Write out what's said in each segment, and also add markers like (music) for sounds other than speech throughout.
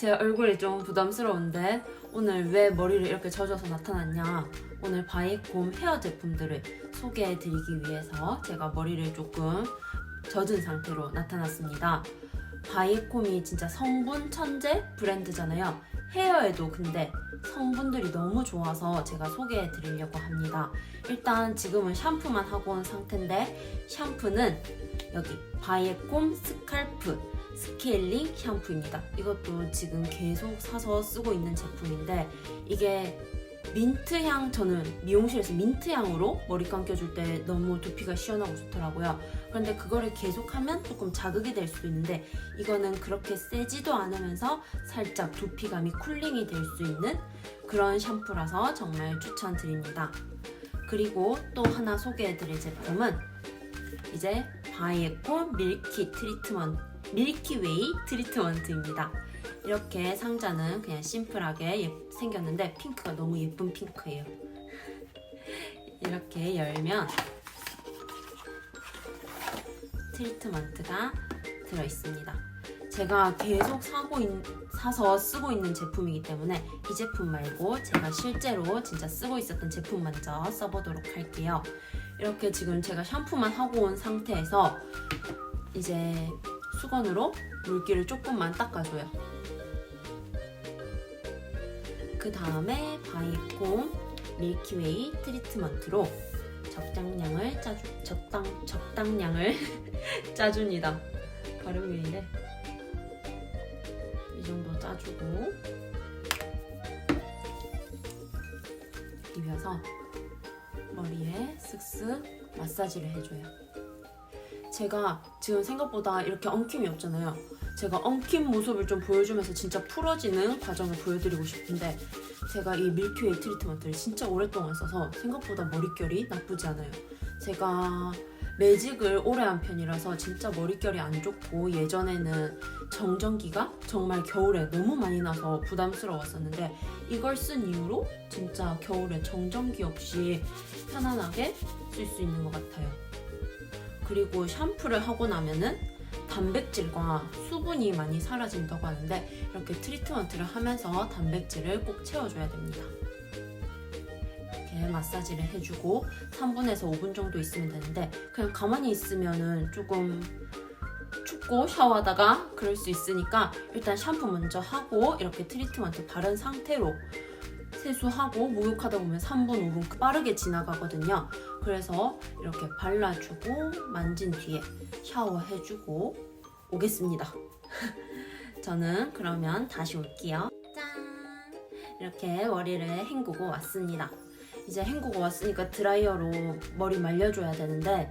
제 얼굴이 좀 부담스러운데 오늘 왜 머리를 이렇게 젖어서 나타났냐? 오늘 바이콤 헤어 제품들을 소개해 드리기 위해서 제가 머리를 조금 젖은 상태로 나타났습니다. 바이콤이 진짜 성분 천재 브랜드잖아요. 헤어에도 근데 성분들이 너무 좋아서 제가 소개해 드리려고 합니다. 일단 지금은 샴푸만 하고 온 상태인데 샴푸는 여기 바이콤 스칼프 스케일링 샴푸입니다. 이것도 지금 계속 사서 쓰고 있는 제품인데 이게 민트향 저는 미용실에서 민트향으로 머리 감겨줄 때 너무 두피가 시원하고 좋더라고요. 그런데 그거를 계속하면 조금 자극이 될 수도 있는데 이거는 그렇게 세지도 않으면서 살짝 두피감이 쿨링이 될 수 있는 그런 샴푸라서 정말 추천드립니다. 그리고 또 하나 소개해드릴 제품은 이제 바이에코 밀키 트리트먼트 밀키웨이 트리트먼트입니다. 이렇게 상자는 그냥 심플하게 예- 생겼는데 핑크가 너무 예쁜 핑크예요. (laughs) 이렇게 열면 트리트먼트가 들어 있습니다. 제가 계속 사고 있, 사서 쓰고 있는 제품이기 때문에 이 제품 말고 제가 실제로 진짜 쓰고 있었던 제품 먼저 써보도록 할게요. 이렇게 지금 제가 샴푸만 하고 온 상태에서 이제 수건으로 물기를 조금만 닦아줘요. 그 다음에 바이콤 밀키웨이 트리트먼트로 적당량을 짜주 적당 적당량을 (laughs) 짜줍니다. 발음이 이래. 이 정도 짜주고 비벼서 머리에 쓱쓱 마사지를 해줘요. 제가 지금 생각보다 이렇게 엉킴이 없잖아요. 제가 엉킨 모습을 좀 보여주면서 진짜 풀어지는 과정을 보여드리고 싶은데 제가 이 밀키웨이 트리트먼트를 진짜 오랫동안 써서 생각보다 머릿결이 나쁘지 않아요. 제가 매직을 오래 한 편이라서 진짜 머릿결이 안 좋고 예전에는 정전기가 정말 겨울에 너무 많이 나서 부담스러웠었는데 이걸 쓴 이후로 진짜 겨울에 정전기 없이 편안하게 쓸 수 있는 것 같아요. 그리고 샴푸를 하고 나면은 단백질과 수분이 많이 사라진다고 하는데 이렇게 트리트먼트를 하면서 단백질을 꼭 채워줘야 됩니다. 이렇게 마사지를 해주고 3분에서 5분 정도 있으면 되는데 그냥 가만히 있으면은 조금 춥고 샤워하다가 그럴 수 있으니까 일단 샴푸 먼저 하고 이렇게 트리트먼트 바른 상태로 세수하고 목욕하다 보면 3분, 5분 빠르게 지나가거든요. 그래서 이렇게 발라주고 만진 뒤에 샤워해주고 오겠습니다. (laughs) 저는 그러면 다시 올게요. 짠! 이렇게 머리를 헹구고 왔습니다. 이제 헹구고 왔으니까 드라이어로 머리 말려줘야 되는데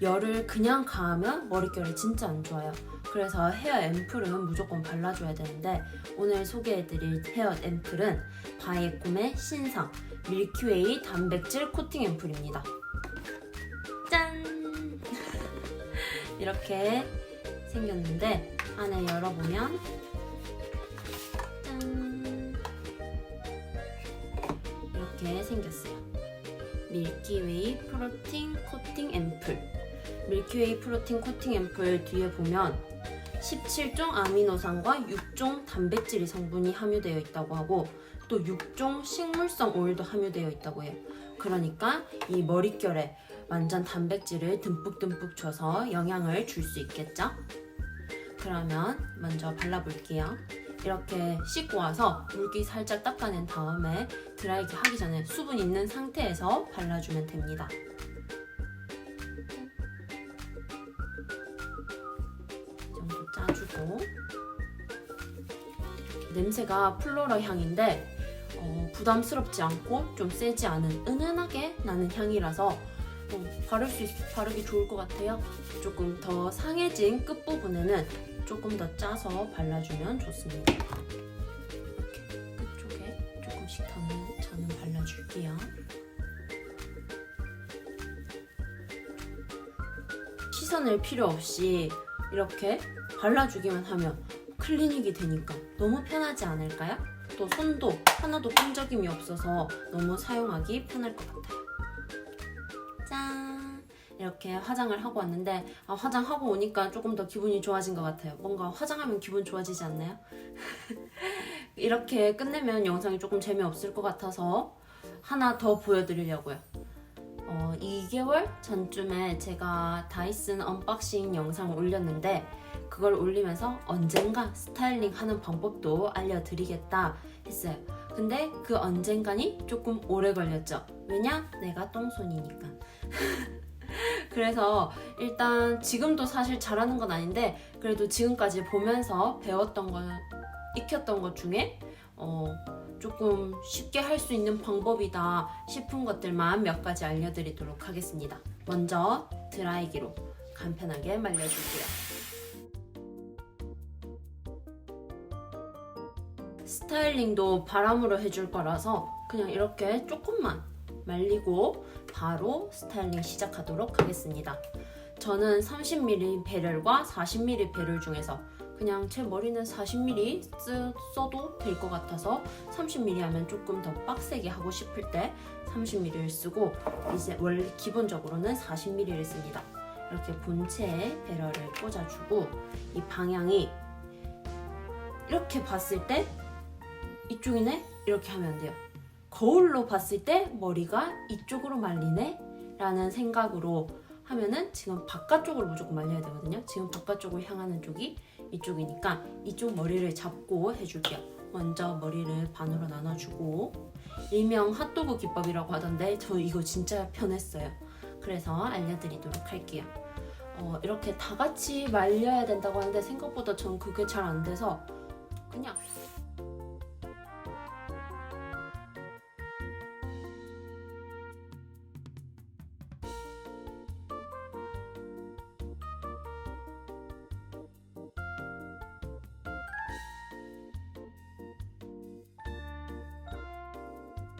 열을 그냥 가하면 머릿결이 진짜 안 좋아요. 그래서 헤어 앰플은 무조건 발라줘야 되는데 오늘 소개해드릴 헤어 앰플은 바이에콤의 신상 밀키웨이 단백질 코팅 앰플입니다. 짠! (laughs) 이렇게 생겼는데 안에 열어보면 짠! 이렇게 생겼어요. 밀키웨이 프로틴 코팅 앰플 밀키웨이 프로틴 코팅 앰플 뒤에 보면 17종 아미노산과 6종 단백질이 성분이 함유되어 있다고 하고 또 6종 식물성 오일도 함유되어 있다고 해요. 그러니까 이 머릿결에 완전 단백질을 듬뿍듬뿍 줘서 영향을 줄 수 있겠죠? 그러면 먼저 발라볼게요. 이렇게 씻고 와서 물기 살짝 닦아낸 다음에 드라이기 하기 전에 수분 있는 상태에서 발라주면 됩니다. 짜주고 냄새가 플로럴 향인데 어, 부담스럽지 않고 좀 세지 않은 은은하게 나는 향이라서 어, 바를 수 있, 바르기 좋을 것 같아요. 조금 더 상해진 끝부분에는 조금 더 짜서 발라주면 좋습니다. 끝쪽에 조금씩 더는 저는 발라줄게요. 시선을 필요 없이 이렇게 발라주기만 하면 클리닉이 되니까 너무 편하지 않을까요? 또 손도 하나도 끈적임이 없어서 너무 사용하기 편할 것 같아요. 짠! 이렇게 화장을 하고 왔는데 아, 화장하고 오니까 조금 더 기분이 좋아진 것 같아요. 뭔가 화장하면 기분 좋아지지 않나요? (laughs) 이렇게 끝내면 영상이 조금 재미없을 것 같아서 하나 더 보여드리려고요. 어, 2개월 전쯤에 제가 다이슨 언박싱 영상을 올렸는데 그걸 올리면서 언젠가 스타일링 하는 방법도 알려드리겠다 했어요. 근데 그 언젠가니 조금 오래 걸렸죠. 왜냐? 내가 똥손이니까. (laughs) 그래서 일단 지금도 사실 잘하는 건 아닌데 그래도 지금까지 보면서 배웠던 거, 익혔던 것 중에 어, 조금 쉽게 할 수 있는 방법이다 싶은 것들만 몇 가지 알려드리도록 하겠습니다. 먼저 드라이기로 간편하게 말려줄게요. 스타일링도 바람으로 해줄 거라서 그냥 이렇게 조금만 말리고 바로 스타일링 시작하도록 하겠습니다. 저는 30mm 배럴과 40mm 배럴 중에서 그냥 제 머리는 40mm 쓰, 써도 될 것 같아서 30mm 하면 조금 더 빡세게 하고 싶을 때 30mm를 쓰고 이제 원래 기본적으로는 40mm를 씁니다. 이렇게 본체에 배럴을 꽂아주고 이 방향이 이렇게 봤을 때 이쪽이네 이렇게 하면 안 돼요. 거울로 봤을 때 머리가 이쪽으로 말리네 라는 생각으로 하면은 지금 바깥쪽으로 무조건 말려야 되거든요. 지금 바깥쪽을 향하는 쪽이 이쪽이니까 이쪽 머리를 잡고 해줄게요. 먼저 머리를 반으로 나눠주고 일명 핫도그 기법이라고 하던데 저 이거 진짜 편했어요. 그래서 알려드리도록 할게요. 어, 이렇게 다 같이 말려야 된다고 하는데 생각보다 전 그게 잘 안 돼서 그냥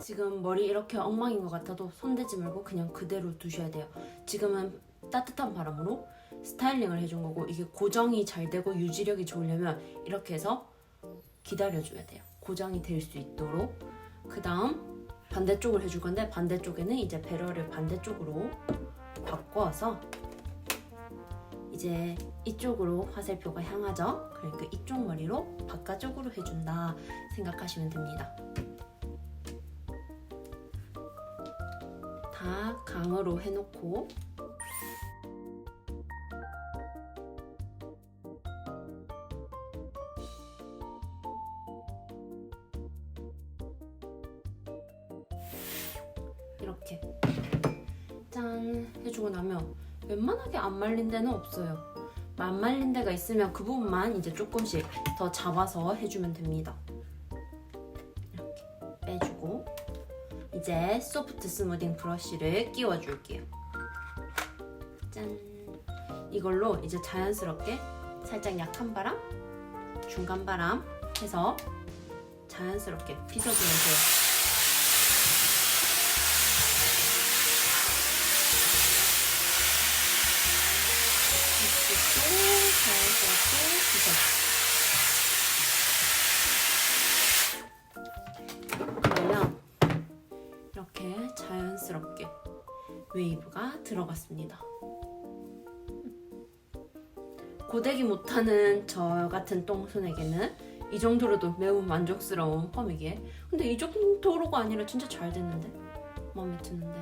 지금 머리 이렇게 엉망인 것 같아도 손대지 말고 그냥 그대로 두셔야 돼요. 지금은 따뜻한 바람으로 스타일링을 해준 거고 이게 고정이 잘 되고 유지력이 좋으려면 이렇게 해서 기다려줘야 돼요. 고정이 될 수 있도록. 그 다음 반대쪽을 해줄 건데 반대쪽에는 이제 배럴을 반대쪽으로 바꿔서 이제 이쪽으로 화살표가 향하죠. 그러니까 이쪽 머리로 바깥쪽으로 해준다 생각하시면 됩니다. 다 강으로 해놓고 이렇게 짠 해주고 나면 웬만하게 안 말린 데는 없어요. 안 말린 데가 있으면 그 부분만 이제 조금씩 더 잡아서 해주면 됩니다. 이제 소프트 스무딩 브러쉬를 끼워줄게요. 짠. 이걸로 이제 자연스럽게 살짝 약한 바람, 중간 바람 해서 자연스럽게 빗어주면 돼요. 빗고 자연스럽게 빗어. 들어갔습니다. 고데기 못하는 저 같은 똥손에게는 이 정도로도 매우 만족스러운 펌이기에. 근데 이 정도로가 아니라 진짜 잘 됐는데 마음에 드는데.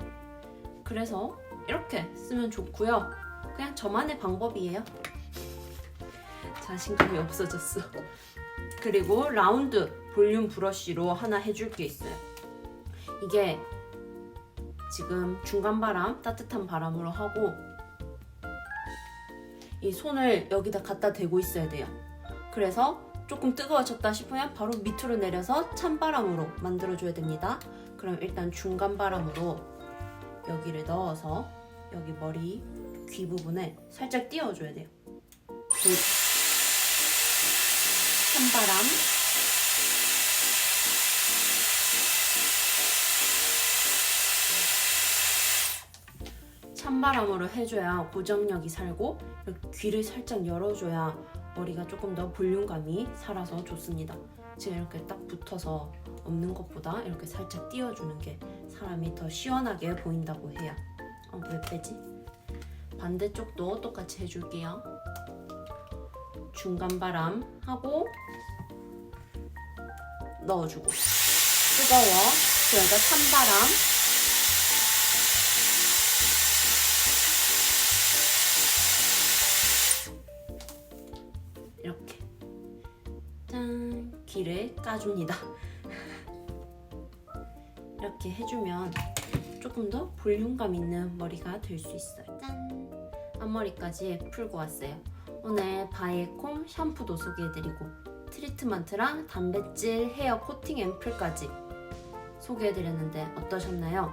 그래서 이렇게 쓰면 좋고요. 그냥 저만의 방법이에요. (laughs) 자신감이 없어졌어. 그리고 라운드 볼륨 브러쉬로 하나 해줄 게 있어요. 이게 지금 중간 바람, 따뜻한 바람으로 하고 이 손을 여기다 갖다 대고 있어야 돼요. 그래서 조금 뜨거워졌다 싶으면 바로 밑으로 내려서 찬바람으로 만들어줘야 됩니다. 그럼 일단 중간 바람으로 여기를 넣어서 여기 머리 귀 부분에 살짝 띄워줘야 돼요. 그 찬바람 찬바람으로 해줘야 고정력이 살고 귀를 살짝 열어줘야 머리가 조금 더 볼륨감이 살아서 좋습니다. 지금 이렇게 딱 붙어서 없는 것보다 이렇게 살짝 띄워주는 게 사람이 더 시원하게 보인다고 해요. 어, 왜 빼지? 반대쪽도 똑같이 해줄게요. 중간 바람 하고 넣어주고 뜨거워 그러니까 찬바람 짠 길을 까줍니다. 이렇게 해주면 조금 더 볼륨감 있는 머리가 될 수 있어요. 짠! 앞머리까지 풀고 왔어요. 오늘 바이에콤 샴푸도 소개해드리고 트리트먼트랑 단백질 헤어 코팅 앰플까지 소개해드렸는데 어떠셨나요?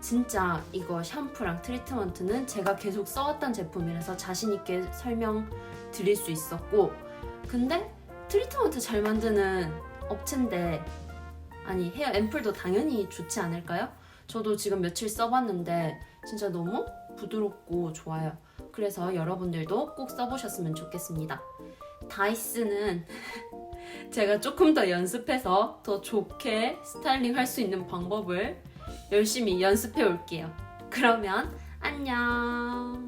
진짜 이거 샴푸랑 트리트먼트는 제가 계속 써왔던 제품이라서 자신있게 설명드릴 수 있었고 근데 트리트먼트 잘 만드는 업체인데 아니 헤어 앰플도 당연히 좋지 않을까요? 저도 지금 며칠 써봤는데 진짜 너무 부드럽고 좋아요. 그래서 여러분들도 꼭 써보셨으면 좋겠습니다. 다이스는 (laughs) 제가 조금 더 연습해서 더 좋게 스타일링 할 수 있는 방법을 열심히 연습해 올게요. 그러면 안녕!